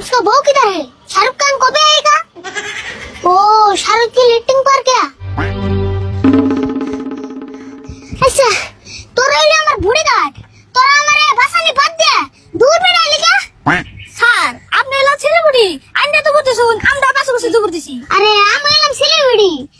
उसका बहू किधर है शाहरुख खान कब आएगा ओ शाहरुख की लिफ्टिंग पर क्या আচ্ছা তোরা হইলে আমার বুড়ি গাট তোরা আমারে বাসানি বাদ দে দূর বেড়া লিগা স্যার আপনি এলো ছেলেবুড়ি আইনা তো করতেছুন আমরা পাশে বসে তো করতেছি আরে আমি এলাম সিলিগুড়ি আমার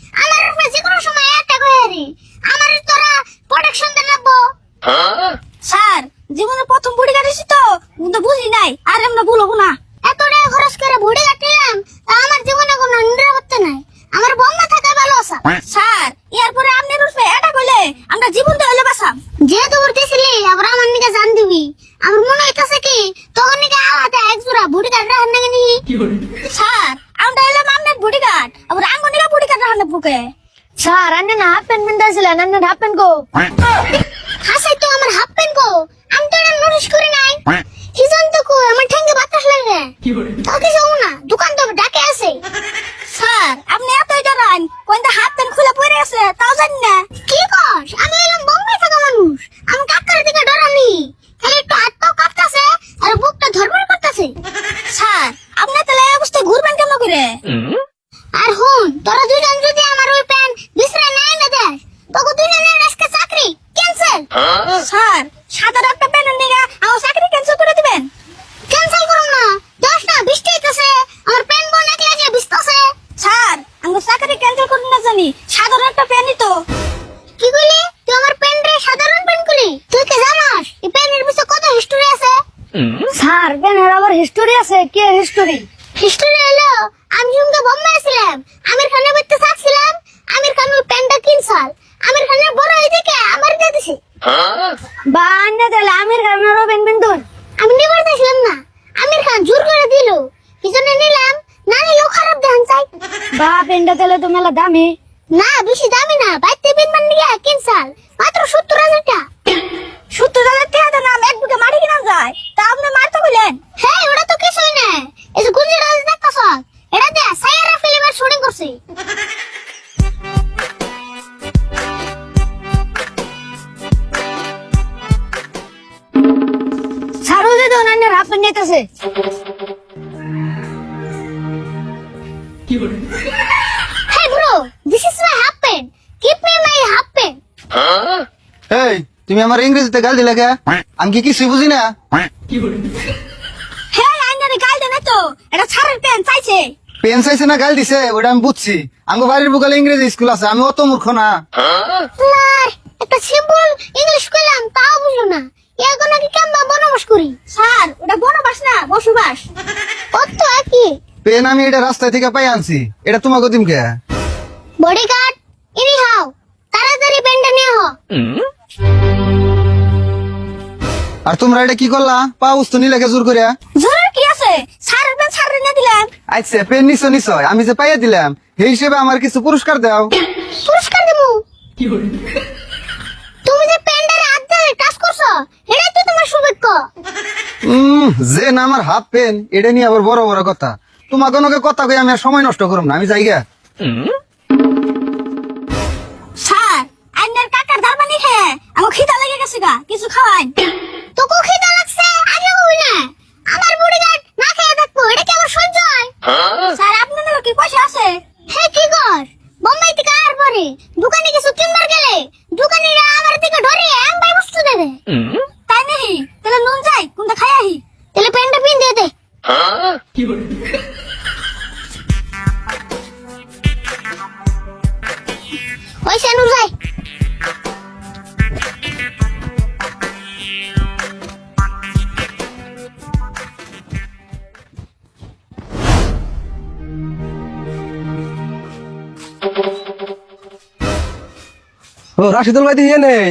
আমরা এলাম আপনার বুড়ি কাট আবার আঙ্গনিকা বুড়ি কাট রাখলে বুকে স্যার আন্নে না হাফ প্যান্ট পিন্দাছিলেন আন্নে হাফ প্যান্ট কো হাসাই তো আমার হাফ প্যান্ট গো। আমি তো এটা নোটিস করি নাই। হিজন তো কো আমার ঠ্যাঙ্গে বাতাস লাগে না। দোকান তো ডাকে আছে। স্যার আপনি এতই ডরান কোনটা হাফ প্যান্ট খুলে পড়ে আছে তাও জানি না কি কস আমি এলাম বোম্বাই থাকা মানুষ আমি কাকার দিকে ডরানি খালি একটু হাত পাও কাঁপতাছে আর বুকটা ধরবড় করতেছে স্যার আপনি তাহলে এই অবস্থায় ঘুরবেন কেমন করে আর হুন তোরা দুজন যদি আমার ওই প্যান্ট বিছরা নাই না দেস তোকে দুজনের আজকে চাকরি ক্যান্সেল স্যার সাদা একটা প্যান্ট নিয়ে আমার চাকরি ক্যান্সেল করে দিবেন ক্যান্সেল করুন না দশ না বৃষ্টি হইতাছে আমার প্যান্ট বোন একলা গিয়ে ভিজতাছে স্যার আমার চাকরি ক্যান্সেল করুন না জানি সাধারণ তো। কি কইলি? তুই আমার প্যান্ট রে সাধারণ প্যান্ট কইলি তুই কি জানাস? এই প্যান্টের পিছে কত হিস্টোরি আছে? স্যার প্যান্টের আবার হিস্টোরি আছে? কি হিস্টোরি হিস্টোরি হলো আমি সঙ্গে বোম্বাই ছিলাম আমির খানের বাড়িতে থাকছিলাম। আমির খান ওই প্যান্টটা কিনছাল। আমির খানের বড় হয়ে দেখে আমার দিয়ে দিছে। বা আন্নে তাহলে আমির খানেরও প্যান্ট পিন্তুন আমি নিবার চাইছিলাম না। আমির খান জোর করে দিল। কি জন্য নিলাম? না নিলেও খারাপ দেখান চাই। বা প্যান্টটা তাহলে তো মেলা দামি। না বেশি দামি না বাইতে বিন মান নিয়ে কিনছাল মাত্র সত্তর হাজার টাকা। সত্তর হাজার টাকা নাম এক বিঘা মাটি কিনা যায়। তা আপনি মারতে বললেন হ্যাঁ ওটা তো কিছুই না। এই যে গুঞ্জি রাজ দেখতাছ এটা দিয়ে সাইয়ারা ফিল্মের শুটিং করছি। স্যারও যে দেন আন্নের হাফ প্যান্ট নিতেছে। তুমি আমার ইংরেজিতে গাল দিলে কে? আমি কি কিছুই বুঝি না? হ্যাঁ আইনারে গাল দেন তো। এটা ছাড়ের প্যান্ট চাইছে। পেন চাইছে না গাল দিছে ওটা আমি বুঝছি। আমার বাড়ির বুকালে ইংরেজি স্কুল আছে আমি অত মূর্খ না। একটা সিম্পল ইংলিশ কইলাম তাও বুঝলো না। এখন নাকি কেমবা বনবাস করি? স্যার ওটা বনবাস না বসবাস। ওর তো একই পেন আমি এটা রাস্তায় থেকে পাই আনছি। এটা তোমাকে দিম কে? বডি গার্ড ইনি হাও। তাড়াতাড়ি পেনটা নিয়ে হ। আর তোমরা এটা কি করলা? পা উস্তো নিলে জোর করে জোরের কি আছে? ছাড়ের প্যান্ট ছাড়ের না দিলাম। আচ্ছা পেন নিছো নিশ্চয় আমি যে পাইয়া দিলাম সেই হিসেবে আমার কিছু পুরস্কার দাও। পুরস্কার দেবো? তুমি যে পেনটারে হাত দিয়ে টাচ করছ এটাই তো তোমার সৌভাগ্য উম, যে না আমার হাফ পেন এটা নিয়ে আবার বড় বড় কথা। তোমাকে কথা কই আমি আর সময় নষ্ট করব না আমি যাই গেছে গা কিছু খাওয়াই। তোকে খিদা লাগছে আগে কই না। আমার বডি না খেয়ে থাকব এটা কেমন সহ্য হয়? স্যার আপনাদের কি পয়সা আছে? হে কি কর? বোম্বাই থেকে আর পরে দোকানে কিছু কিনবার গেলে দোকানিরা আমার দিকে ধরে আম ভাই বস্তু দেবে। তাই নেই তাহলে নুন যাই কোনটা খাই আহি? তাহলে প্যান্টটা পিন দিয়ে দে। ওই সেনুর ও রাশিদুল ভাই দিয়ে নেই।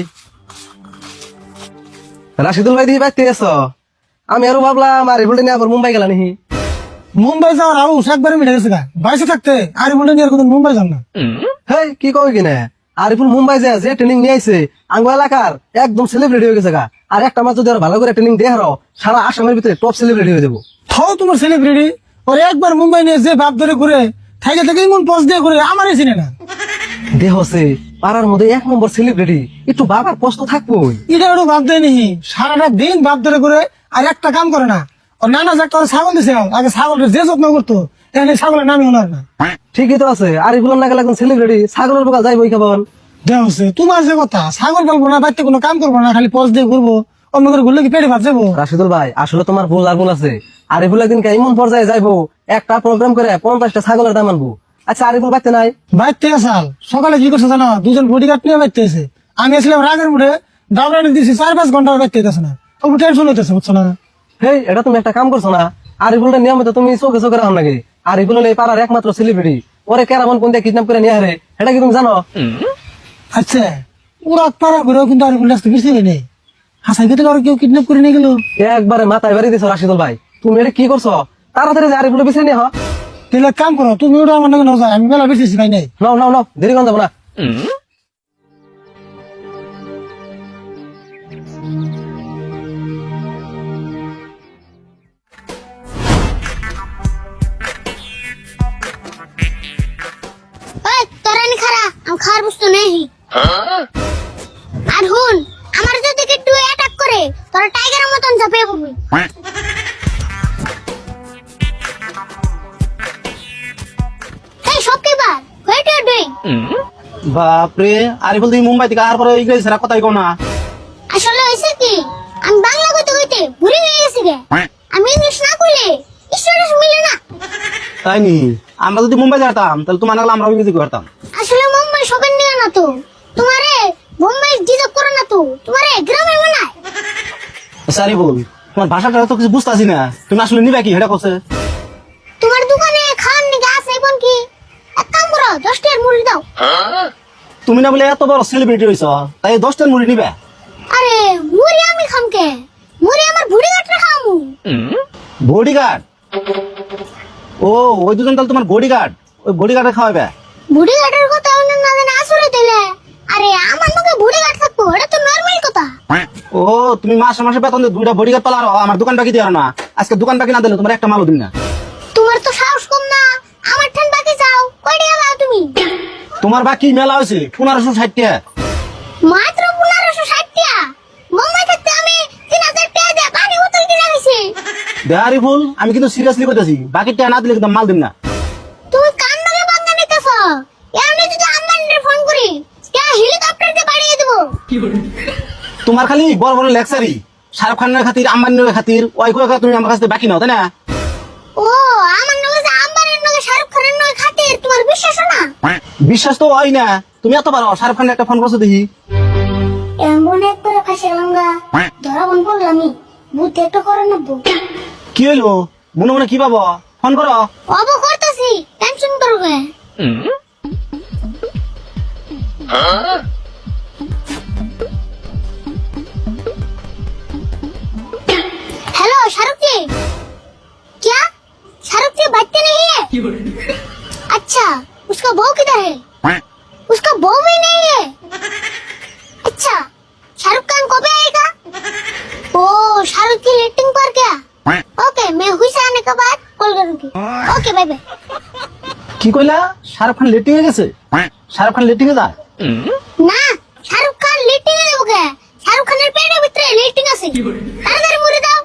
রাশিদুল ভাই দিয়ে বাইতে আছো? আমি আরও ভাবলাম আর বলে নিয়ে আবার মুম্বাই গেলা নিহি মুম্বাই যাওয়ার আউস একবারে মিটে গেছে গা। বাইসে থাকতে আর বলে নিয়ে আর মুম্বাই যাম না। হেই কি কই কিনা আরিফুল মুম্বাই যায় যে ট্রেনিং নিয়ে আইছে আঙ্গ এলাকার একদম সেলিব্রিটি হয়ে গেছে গা। আর একটা মাত্র যদি আরও ভালো করে ট্রেনিং দিয়ে সারা আসামের ভিতরে টপ সেলিব্রিটি হয়ে যাব। থাও তোমার সেলিব্রিটি ওর একবার মুম্বাই নিয়ে যে বাপ ধরে ঘুরে থাকে থেকে ইমন পোস্ট দিয়ে ঘুরে আমারই চিনে না। দেহ সে পাড়ার মধ্যে এক নম্বর সেলিব্রিটি একটু বাবার কষ্ট থাকবোই। এটা ওটা বাপ দেয় নিহি সারাটা দিন বাপ ধরে ঘুরে আর একটা কাম করে না। নানা যে একটা ছাগল দিছে আগে ছাগলের যে যত্ন করতো এখানে ছাগলের নামই ওনার না। ঠিকই তো আছে আরিফুল না গেলে একজন সেলিব্রিটি ছাগলের বোকা কেবল। দেওয়া হচ্ছে তোমার যে কথা ছাগল পালবো না বাড়িতে কোনো কাম করব না খালি পজ দিয়ে ঘুরবো অন্য করে ঘুরলে কি পেটে ভাত যাব? রাশিদুল ভাই আসলে তোমার ভুল আর ভুল আছে আরিফুল একদিন এমন পর্যায়ে যাইবো একটা প্রোগ্রাম করে পঞ্চাশটা ছাগলের দাম আনব। আচ্ছা আরিফুল বাড়তে নাই? বাইতে আসাল। সকালে কি করছে জানো? দুজন বডিগার্ড নিয়ে বাইতে এসে আমি আসলাম রাগের মুড়ে দাবরানি দিয়েছি চার পাঁচ ঘণ্টা বাইতে যেতেছে না। ও টেনশন হইতেছে বুঝছ না? হেই এটা তুমি একটা কাম করছ না? আরিফুলটা নিয়মিত তুমি চোখে চোখে রাখো নাকি? আরিফুল এই পাড়ার একমাত্র সেলিব্রিটি ওরে কেরামন কোন দিয়ে কিডন্যাপ করে নিয়ে হারে এটা কি তুমি জানো? আচ্ছা ওরা পাড়া ঘুরেও কিন্তু আর বলে আসতে বেশি নেই। হাসাই গেতে আর কেউ কিডন্যাপ করে নিয়ে গেল? একবারে মাথায় বাড়ি দিছো রাশিদুল ভাই। তুমি এটা কি করছ? তাড়াতাড়ি আরিফুল বেছে নিয়ে তাহলে কাম করো তুমি ওটা আমার নাকি নজর আমি বেলা বেশি নাই। নাও নাও নাও দেরি কম যাব না। বাপরে আরিফুল তুমি মুম্বাই থেকে আর পরে ইংরেজি ছাড়া কথাই না। আসলে হয়েছে কি? আমি বাংলা কইতে কইতে ভুলে গিয়ে গেছি গে। আমি ইংলিশ না কইলে স্টুডেন্ট মিলে না। তাই নি? আমরা যদি মুম্বাই যেতাম তাহলে তোমার নাগলে আমরা ইংরেজি করতাম আসলে মুম্বাই শপিং নিয়ে না তো। তোমারে মুম্বাই ডিজার্ভ করে না তো। তোমারে গ্রামে মানায় সারি বল তোমার ভাষাটা তো কিছু বুঝতেছি না। তুমি আসলে নিবে কি হেটা করছে তোমার দোকানে খাওয়ার নিকে আছে এখন কি এক কাম করো দশ টাকার মুড়ি দাও তুমি না বলে এত বড় সেলিব্রিটি হইছ তাই দশটার মুড়ি নিবে? আরে মুড়ি আমি খামকে মুড়ি আমার ভুড়ি কাটলে খামু। বডিগার্ড ও ওই দুজন তাহলে তোমার বডিগার্ড ওই বডিগার্ডে খাওয়াবে ভুড়ি কাটার কথা অন্য না জানে আসলে দিলে আরে আমার মুখে ভুড়ি কাট থাকব এটা তো নর্মাল কথা। ও তুমি মাসে মাসে বেতন দিয়ে দুইটা বডিগার্ড পালার আমার দোকান বাকি দিও না। আজকে দোকান বাকি না দিলে তোমার একটা মালও দিন না। তোমার তো সাহস কম না। আমার ঠান বাকি যাও কই দাও তুমি? তোমার বাকি মেলা হয়েছে পনেরোশো ষাট টাকা। মাত্র পনেরোশো ষাট টাকা? মুম্বাই থাকতে আমি তিন হাজার টাকা দিয়ে পানি বোতল কিনে গেছি দেহারি ফুল আমি কিন্তু সিরিয়াসলি করতেছি বাকি টাকা না দিলে কিন্তু মাল দিন না। তুমি কান বান্ধা নিতেছ। এমনি যদি ফোন করি হেলিকপ্টার দিয়ে বাড়িয়ে দেবো? তোমার খালি বড় বড় লেকচারি শাহরুখ খানের খাতির আম্বানির খাতির ওই করে তুমি আমার কাছে বাকি নাও তাই না? তোমার বিশ্বাস না বিশ্বাস তো হয় না তুমি এত পারো শাহরুখ খানের একটা ফোন করছো দেখি এমন এক করে ফাঁসে লঙ্গা ধরা বন করলামই বুদ্ধি একটা করে নেবো কি হইলো মনে মনে কি পাবো ফোন করো অব করতেছি টেনশন করবে हेलो शाहरुख जी क्या शाहरुख जी बच्चे नहीं है अच्छा उसका बहू किधर है उसका बहू भी नहीं है अच्छा शाहरुख खान कब आएगा ओ शाहरुख की रेटिंग पर क्या ओके मैं हुई से आने के बाद कॉल करूंगी ओके बाय बाय কি কইলা শাহরুখ খান লেটিং এ গেছে শাহরুখ খান লেটিং এ যায় না শাহরুখ খান লিটিং এ লোকে শাহরুখ খানের পেটের ভিতরে লিটিং আছে তাড়াতাড়ি মুড়ি দাও